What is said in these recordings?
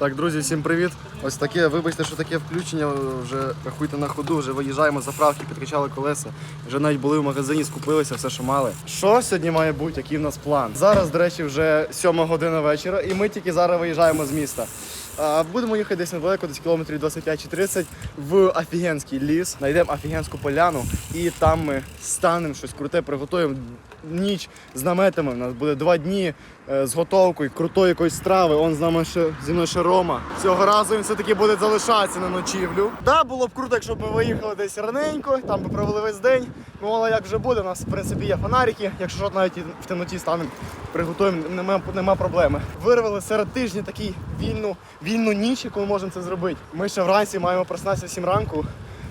Так, друзі, всім привіт. Ось таке, вибачте, що таке включення. Вже рахуйте на ходу, вже виїжджаємо з заправки, підкачали колеса. Вже навіть були в магазині, скупилися, все, що мали. Що сьогодні має бути, який в нас план? Зараз, до речі, вже 7 година вечора, і ми тільки зараз виїжджаємо з міста. Будемо їхати десь недалеко, десь кілометрів 25 чи 30 в офігенський ліс. Знайдемо офігенську поляну і там ми станемо щось круте, приготуємо ніч з наметами. У нас буде два дні е, з готовкою, крутої якоїсь страви. Он з нами ще зі мною ще Рома. Цього разу він все-таки буде залишатися на ночівлю. Да, було б круто, якщо б ми виїхали десь раненько, там би провели весь день. Ну, але як вже буде, у нас в принципі є фонарики. Якщо що, навіть в темноті станемо, приготуємо, нема, нема проблеми. Вирвали серед тижня такий вільну, вільну ніч, яку ми можемо це зробити. Ми ще вранці маємо проснатися в 7 ранку.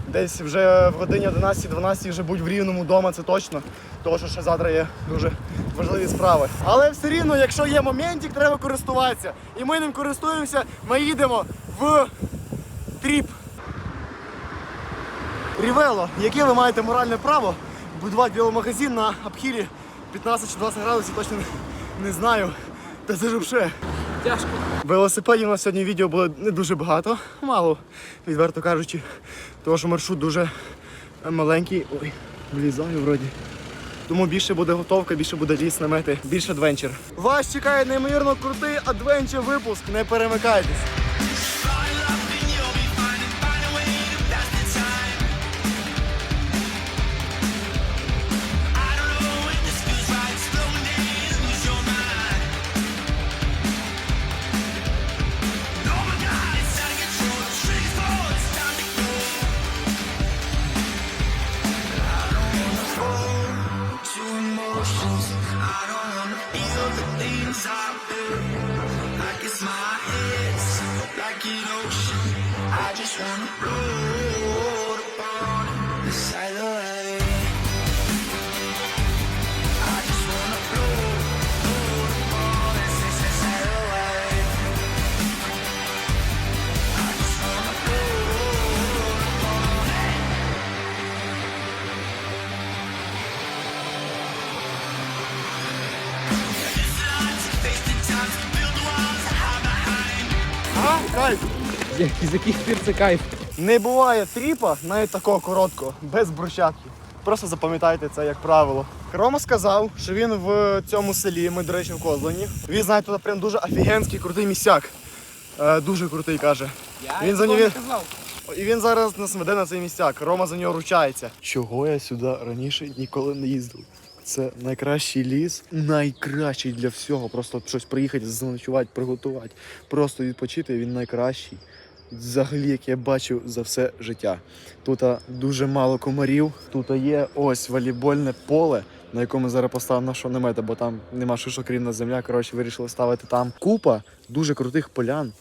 Десь вже в годині 11-12 вже будь в рівному вдома, це точно. Тому що ще завтра є дуже важливі справи. Але все рівно, якщо є моментик, треба користуватися. І ми ним користуємося, ми їдемо в тріп. Рівело, яке ви маєте моральне право будувати веломагазин на обхілі 15 чи 20 градусів, точно не, не знаю. Та це ж взагалі. Тяжко. Велосипедів у нас сьогодні відео було не дуже багато, мало, відверто кажучи, тому що маршрут дуже маленький. Ой, влізаю вроді. Тому більше буде готовка, більше буде ліс, намети, більше адвенчер. Вас чекає неймовірно крутий адвенчер випуск, не перемикайтесь. З яких пір це кайф? Не буває тріпа, навіть такого короткого, без брусчатки. Просто запам'ятайте це як правило. Рома сказав, що він в цьому селі, ми, до речі, в Козлані. Він знає тут прям дуже офігенський крутий місяк. Е, дуже крутий каже. Він за нього. сказав. І він зараз нас веде на цей місцяк. Рома за нього ручається. Чого я сюди раніше ніколи не їздив? Це найкращий ліс, найкращий для всього. Просто щось приїхати, заночувати, приготувати, просто відпочити. Він найкращий. Взагалі, як я бачив за все життя. Тут дуже мало комарів. Тут є ось волейбольне поле, на якому зараз поставив нашого намета, бо там нема шишок рівна земля. Коротше, вирішили ставити там купа дуже крутих полян.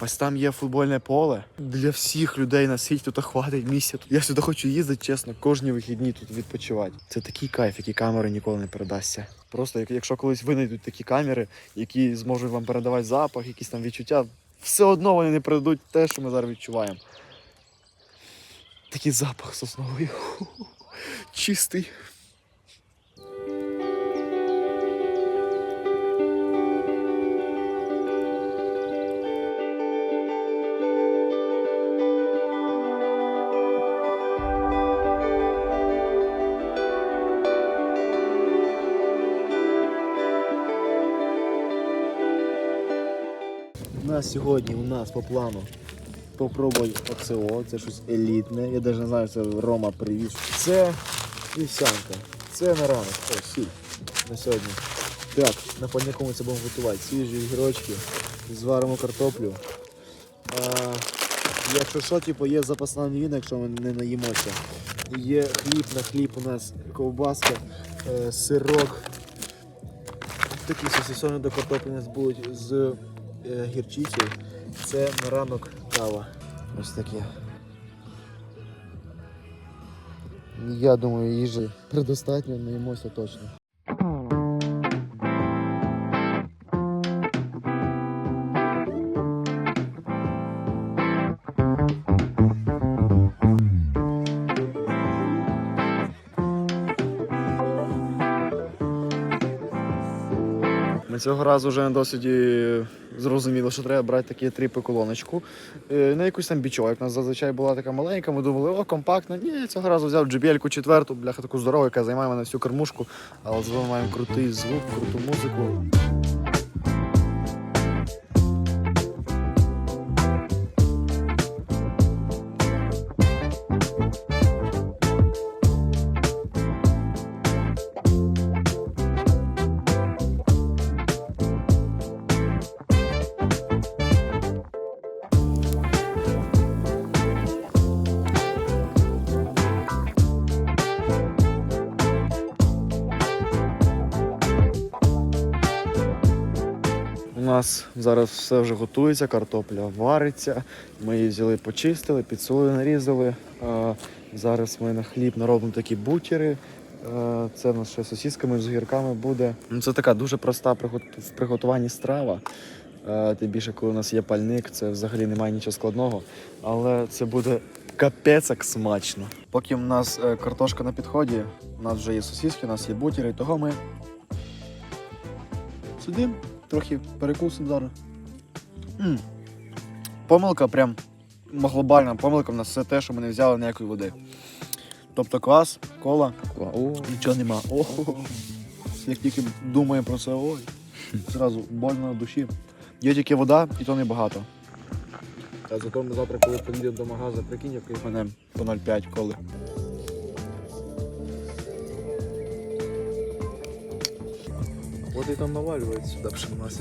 Ось там є футбольне поле. Для всіх людей на світі тут хватить місця. Я сюди хочу їздити, чесно, кожні вихідні тут відпочивати. Це такий кайф, який камери ніколи не передасться. Просто як- якщо колись винайдуть такі камери, які зможуть вам передавати запах, якісь там відчуття, все одно вони не передадуть те, що ми зараз відчуваємо. Такий запах сосновий. Чистий. У нас сьогодні у нас по плану попробуй ОЦО, це щось елітне. Я навіть не знаю, це Рома привіз. Це вівсянка. Це на ранок. О, сіль на сьогодні. Так, на паняку ми це будемо готувати. Свіжі гірочки, зваримо картоплю. А, якщо що, типу, є запасна мівіна, якщо ми не наїмося. Є хліб, на хліб у нас ковбаска, е, сирок. Такі сосисони до картоплі у нас будуть з е, гірчицею. Це на ранок кава. Ось таке. Я думаю, їжі предостатньо, наїмося точно. Ми цього разу вже на досвіді зрозуміли, що треба брати такі тріпи колоночку. Е, На якусь там бічо, як у нас зазвичай була така маленька, ми думали, о, компактна. Ні, цього разу взяв JBL-ку четверту, бляха таку здорову, яка займає мене всю кормушку, але зато маємо крутий звук, круту музику. Нас зараз все вже готується, картопля вариться. Ми її взяли, почистили, підсолили, нарізали. Зараз ми на хліб наробимо такі бутери. А, Це в нас ще з сосісками, з огірками буде. Ну, Це така дуже проста в приготуванні страва. Тим більше, коли у нас є пальник, це взагалі немає нічого складного. Але це буде капець як смачно. Поки в нас е, картошка на підході, у нас вже є сосиски, у нас є бутери, того ми сидимо, трохи перекусимо зараз. Помилка прям глобальна помилка в нас все те, що ми не взяли ніякої води. Тобто квас, кола, О, нічого нема. Як тільки думає про це, ой, зразу больно на душі. Є тільки вода, і то небагато. а зато ми завтра, коли поїдемо до магазу, прикинь, який мене по 0,5 коли. От і там навалюється сюди пшениця.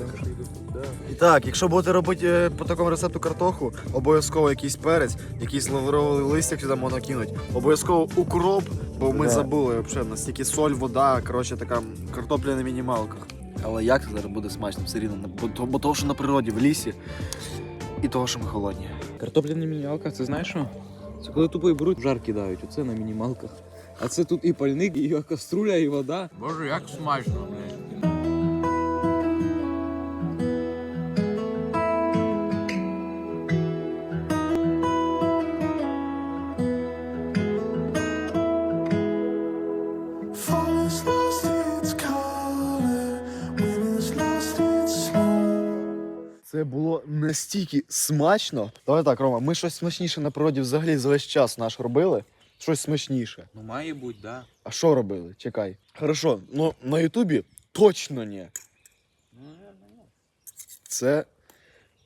Да. І так, якщо будете робити е, по такому рецепту картоху, обов'язково якийсь перець, якийсь лавровий листик сюди можна кинути. Обов'язково укроп, бо ми Да. забули взагалі, в нас тільки соль, вода, коротше, така картопля на мінімалках. Але як це зараз буде смачно все рівно? Бо, то- бо того, що на природі, в лісі, і того, що ми холодні. Картопля на мінімалках, це знаєш що? Це коли тупо і беруть, жар кидають, оце на мінімалках. А це тут і пальник, і каструля, і вода. Боже, як смачно, блядь. Це було настільки смачно. Давай так, Рома, ми щось смачніше на природі взагалі за весь час наш робили. Щось смачніше. Ну має бути, да. А що робили? Чекай. Хорошо, ну на Ютубі точно ні. Це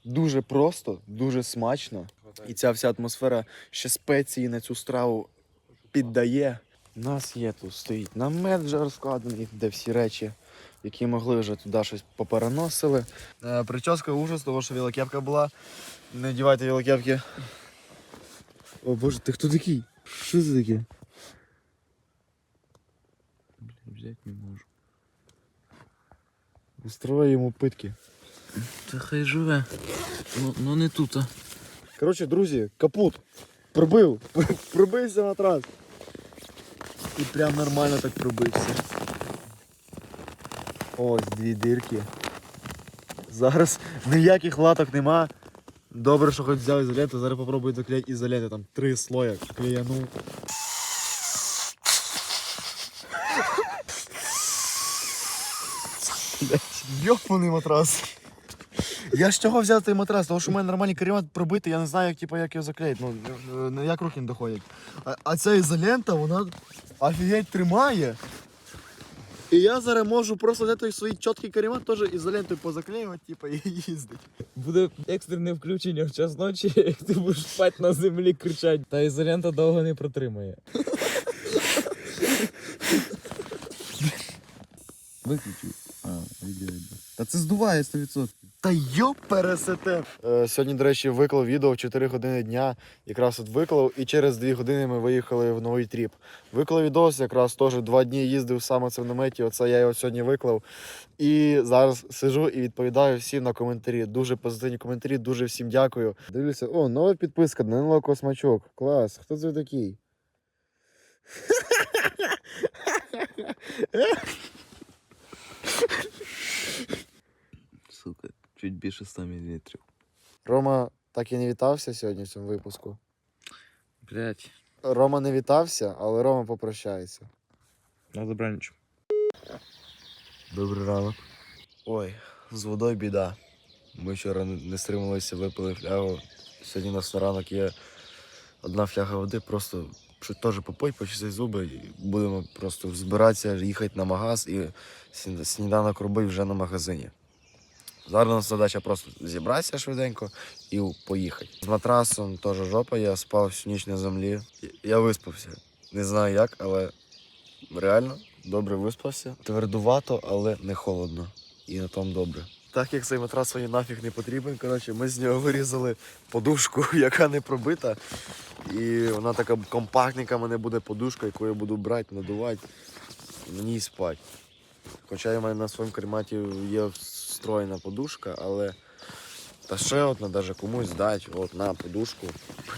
дуже просто, дуже смачно. І ця вся атмосфера ще спеції на цю страву піддає. У нас є тут стоїть намет вже розкладений, де всі речі, які могли вже туди щось попереносили. Е, прическа ужас, того, що велокепка була. Не дівайте велокепки. О боже, ти хто такий? Що це таке? Взять не можу. Устрою йому питки. Та хай живе. Ну, ну не тут, а. Коротше, друзі, капут. Пробив. Пробився матрас. І прям нормально так пробився. Ось дві дирки. Зараз ніяких латок нема. Добре, що хоч взяв ізоленту, зараз попробую заклеїти ізоленту. Там три слоя клеяну. Йопаний матрас. Я ж чого взяв цей матрас? Тому що в мене нормальний каремат пробитий, я не знаю, як, типу, як його заклеїти. Ну, е, е, як руки не доходять. А, а ця ізолента, вона офігеть тримає. І я зараз можу просто взяти той свій чіткий каремат, теж ізолентою позаклеювати, типу, і їздити. Буде екстрене включення в час ночі, як ти будеш спати на землі кричати. Та ізолента довго не протримає. Виключу. А, відео. Та це здуває 100%. Та йоп пересете. Е, сьогодні, до речі, виклав відео в 4 години дня. Якраз от виклав, і через 2 години ми виїхали в новий тріп. Виклав відос, якраз теж 2 дні їздив саме це в наметі. Оце я його сьогодні виклав. І зараз сижу і відповідаю всім на коментарі. Дуже позитивні коментарі, дуже всім дякую. Дивлюся, о, нова підписка, Данило Космачок. Клас. Хто це такий? Чуть більше 100 мл. Рома так і не вітався сьогодні в цьому випуску. Блять. Рома не вітався, але Рома попрощається. На добраніч. Добрий ранок. Ой, з водою біда. Ми вчора не не стрималися, випили флягу. Сьогодні у нас на ранок є одна фляга води, просто що теж попий, почисти зуби. І будемо просто збиратися, їхати на магаз і сні- сніданок робити вже на магазині. Зараз у нас задача просто зібратися швиденько і поїхати. З матрасом теж жопа, я спав всю ніч на землі. Я виспався. Не знаю як, але реально добре виспався. Твердувато, але не холодно. І на тому добре. Так як цей матрас мені нафіг не потрібен, коротше, ми з нього вирізали подушку, яка не пробита. І вона така компактненька, мене буде подушка, яку я буду брати, надувати на ній спати. Хоча в мене на своєму карматі є встроєна подушка, але. Та ще одна даже комусь дати, от на подушку.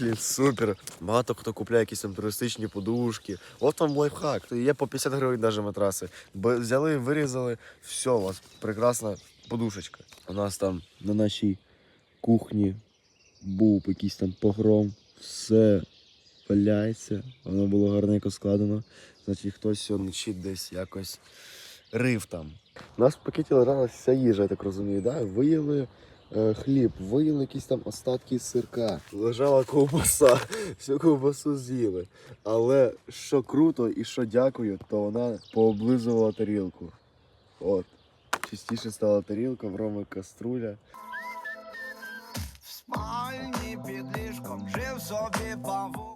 Блін, супер. Багато хто купляє якісь там туристичні подушки. От вам лайфхак. Є по 50 гривень навіть матраси. Взяли, вирізали, все, у вас прекрасна подушечка. У нас там на нашій кухні був якийсь там погром, все валяється, воно було гарненько складено. Значить, хтось сьогодні десь якось рив там. У нас в пакеті лежала вся їжа, я так розумію, да? виїли е, хліб, виїли якісь там остатки сирка, лежала ковбаса, всю ковбасу з'їли. Але що круто і що дякую, то вона пооблизувала тарілку. От. Чистіше стала тарілка, в Роми каструля. В спальні під ліжком жив собі павук.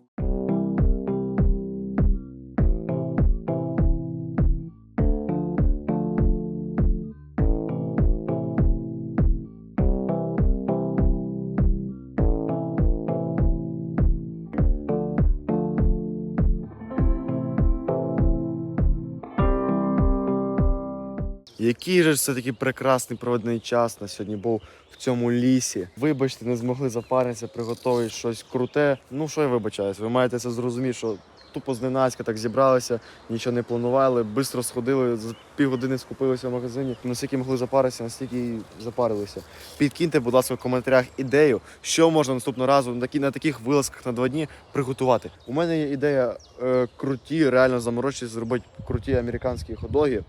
Який же ж все-таки прекрасний проведений час на сьогодні був в цьому лісі. Вибачте, не змогли запаритися, приготувати щось круте. Ну що я вибачаюсь, ви маєте це зрозуміти, що тупо зненацька так зібралися, нічого не планували, швидко сходили, за півгодини скупилися в магазині. Наскільки могли запаритися, настільки і запарилися. Підкиньте, будь ласка, в коментарях ідею, що можна наступного разу на, такі, на таких вилазках на два дні приготувати. У мене є ідея е, круті, реально заморочитися, зробити круті американські ходоги.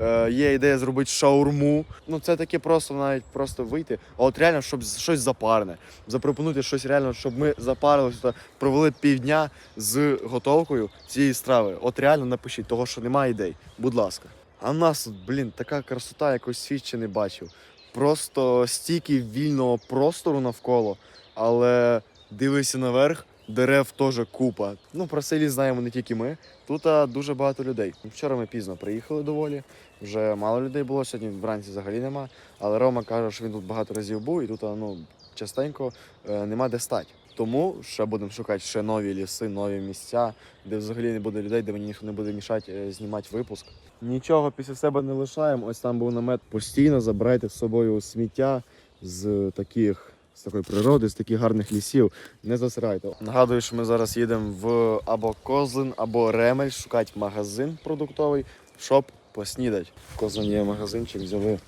Е, є ідея зробити шаурму. Ну це таке просто навіть просто вийти. А от реально, щоб щось запарене. Запропонуйте щось реально, щоб ми запарилися та провели півдня з готовкою цієї страви. От реально напишіть, того що немає ідей. Будь ласка. А в нас тут, блін, така красота, якось світ ще не бачив. Просто стільки вільного простору навколо, але дивишся наверх, дерев теж купа. Ну, про цей ліс знаємо не тільки ми. Тут а, дуже багато людей. Вчора ми пізно приїхали доволі. Вже мало людей було, сьогодні вранці взагалі нема. Але Рома каже, що він тут багато разів був, і тут а, ну, частенько е, нема де стати. Тому ще будемо шукати ще нові ліси, нові місця, де взагалі не буде людей, де мені ніхто не буде мішати е, знімати випуск. Нічого після себе не лишаємо. Ось там був намет. Постійно забирайте з собою сміття з таких. З такої природи, з таких гарних лісів, не засирайте. Нагадую, що ми зараз їдемо в або Козлин, або Ремель шукати магазин продуктовий, щоб поснідати. В Козлин є магазинчик, взяли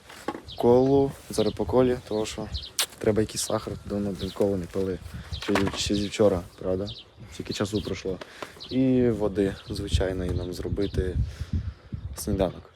колу, зараз по колі, тому що треба якийсь сахар, давно колу не пили. Ще, ще зі вчора, правда? Тільки часу пройшло. І води звичайної нам зробити сніданок.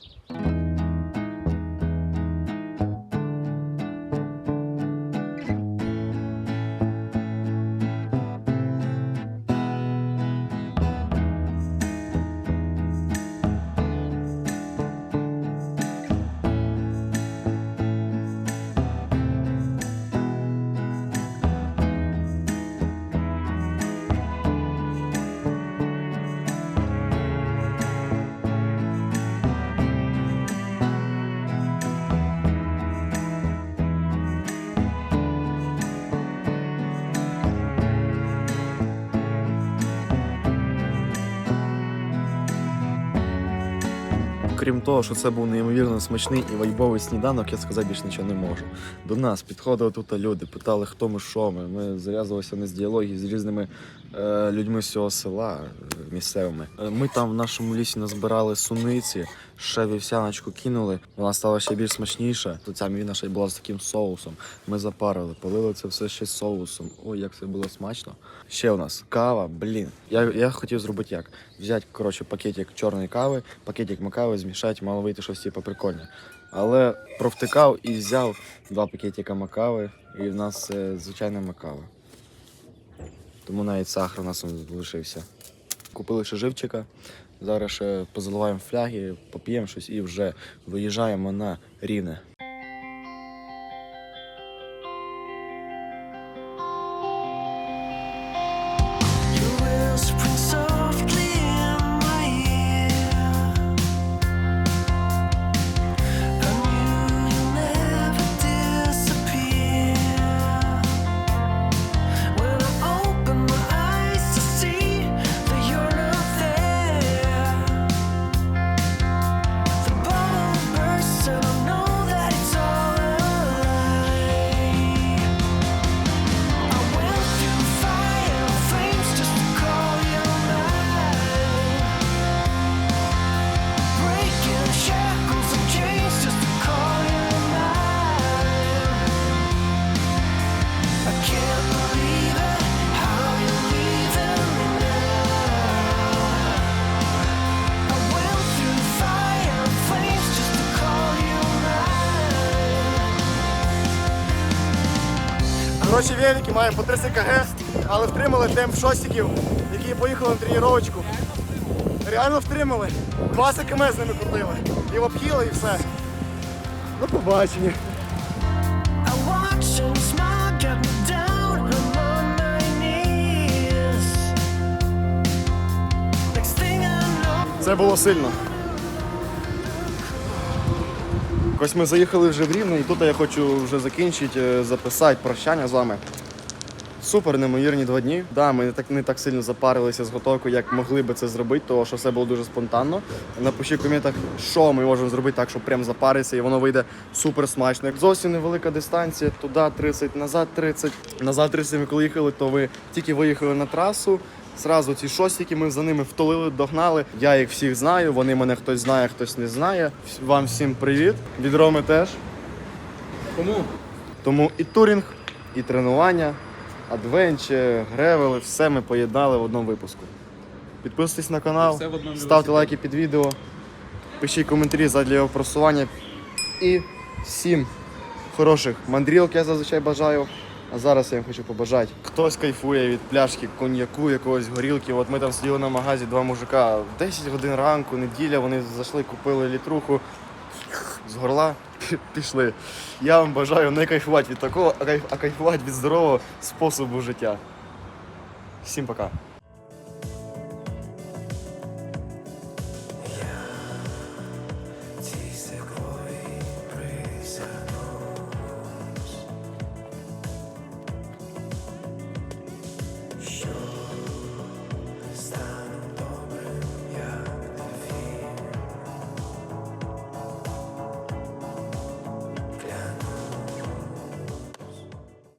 Крім того, що це був неймовірно смачний і вайбовий сніданок, я сказати більше нічого не можу. До нас підходили тут люди, питали, хто ми, що ми. Ми зав'язувалися не з діалогів з різними е, людьми з цього села е, місцевими. Е, Ми там в нашому лісі назбирали суниці, ще вівсяночку кинули. Вона стала ще більш смачніша. То ця мівіна ще й була з таким соусом. Ми запарили, полили це все ще соусом. Ой, як це було смачно. Ще у нас кава, блін. Я, я хотів зробити як? Взяти, коротше, пакетик чорної кави, пакетик макави, змішати, мало вийти щось типу прикольне. Але провтикав і взяв два пакетика макави, і в нас е, звичайна макава. Тому навіть сахар у нас залишився. Купили ще живчика. Зараз ще позаливаємо фляги, поп'ємо щось і вже виїжджаємо на рівне. Коротше, велики маємо по 30 кг, але втримали темп шостиків, які поїхали на тренувачку. Реально втримали. 20 км з ними крутили. І в обхіли, і все. До побачення. I watch and Ось ми заїхали вже в Рівне, і тут я хочу вже закінчити, е, записати прощання з вами. Супер, неймовірні два дні. Да, ми не так не так сильно запарилися з готовкою, як могли би це зробити, тому що все було дуже спонтанно. Напишіть в коментах, що ми можемо зробити так, щоб прям запаритися, і воно вийде супер смачно. Як зовсім невелика дистанція, туди 30, назад 30. Назад 30 ми коли їхали, то ви тільки виїхали на трасу. Зразу ці шостики ми за ними втулили, догнали. Я їх всіх знаю, вони мене хтось знає, хтось не знає. Вам всім привіт. Від Роми теж. Кому? Тому і турінг, і тренування, адвенче, гревели, все ми поєднали в одному випуску. Підписуйтесь на канал, Все в одному ставте лайки під відео, пишіть коментарі задля його просування. І всім хороших мандрілок я зазвичай бажаю. А зараз я їм хочу побажати. Хтось кайфує від пляшки коньяку, якогось горілки. От ми там сиділи на магазі, два мужика в 10 годин ранку, неділя, вони зайшли, купили літруху з горла, пішли. Я вам бажаю не кайфувати від такого, а кайфувати від здорового способу життя. Всім пока.